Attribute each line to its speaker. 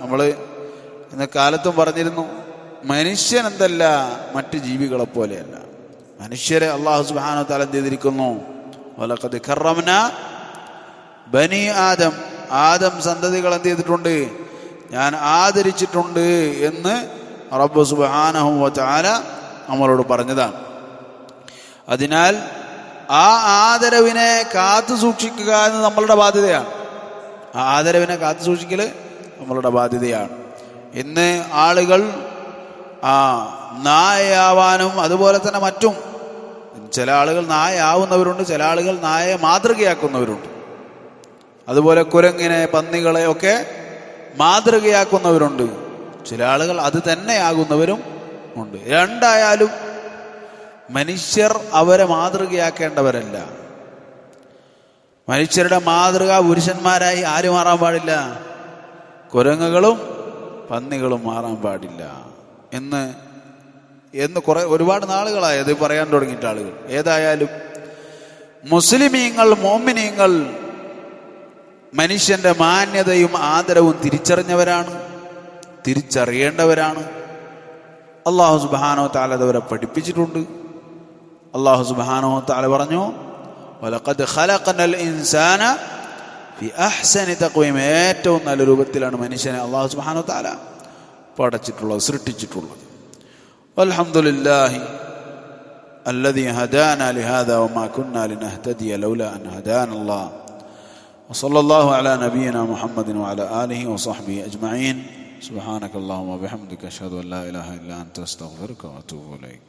Speaker 1: നമ്മൾ ഇന്ന് കാലത്തും പറഞ്ഞിരുന്നു മനുഷ്യൻ എന്തല്ല മറ്റ് ജീവികളെ പോലെയല്ല മനുഷ്യരെ അള്ളാഹു സുബാന തല എന്ത് ചെയ്തിരിക്കുന്നു ബനി ആദം. ആദം സന്തതികൾ എന്ത് ചെയ്തിട്ടുണ്ട് ഞാൻ ആദരിച്ചിട്ടുണ്ട് എന്ന് റബ്ബ് സുബാനഹും ചാല നമ്മളോട് പറഞ്ഞതാണ്. അതിനാൽ ആ ആദരവിനെ കാത്തു സൂക്ഷിക്കുക എന്ന് നമ്മളുടെ ബാധ്യതയാണ്. ആ ആദരവിനെ കാത്തു സൂക്ഷിക്കൽ നമ്മളുടെ ബാധ്യതയാണ്. ഇന്ന് ആളുകൾ ആ നായയാവാനും അതുപോലെ തന്നെ മറ്റും ചില ആളുകൾ നായയാവുന്നവരുണ്ട് ചില ആളുകൾ നായയെ മാതൃകയാക്കുന്നവരുണ്ട്. അതുപോലെ കുരങ്ങിനെ പന്നികളെ ഒക്കെ മാതൃകയാക്കുന്നവരുണ്ട്. ചില ആളുകൾ അത് തന്നെയാകുന്നവരും ഉണ്ട്. രണ്ടായാലും മനുഷ്യർ അവരെ മാതൃകയാക്കേണ്ടവരല്ല. മനുഷ്യരുടെ മാതൃക പുരുഷന്മാരായി ആര് മാറാൻ പാടില്ല? കുരങ്ങുകളും പന്നികളും മാറാൻ പാടില്ല എന്ന് എന്ന് കുറെ ഒരുപാട് നാളുകളായി അത് പറയാൻ തുടങ്ങിയിട്ട് ആളുകൾ. ഏതായാലും മുസ്ലിമീങ്ങൾ മോമിനീങ്ങൾ മനുഷ്യന്റെ മാന്യതയും ആദരവും തിരിച്ചറിഞ്ഞവരാണ് തിരിച്ചറിയേണ്ടവരാണ്. അള്ളാഹു സുബാനോ താല അതവരെ പഠിപ്പിച്ചിട്ടുണ്ട്. അള്ളാഹു സുബാനോ താല പറഞ്ഞു ഇൻസാന ഫി അഹ്സനി തഖ്വീം ഏറ്റവും നല്ല രൂപത്തിലാണ് മനുഷ്യനെ അള്ളാഹു സുബാനോ താല പടച്ചിട്ടുള്ളത് സൃഷ്ടിച്ചിട്ടുള്ളത് അൽഹംദുലില്ലാഹി الذي هدانا لهذا وما كنا لنهتدي لولا أن هدانا الله وصلى الله على نبينا محمد وعلى آله وصحبه أجمعين سبحانك اللهم وبحمدك أشهد أن لا إله إلا أنت أستغفرك وأتوب إليك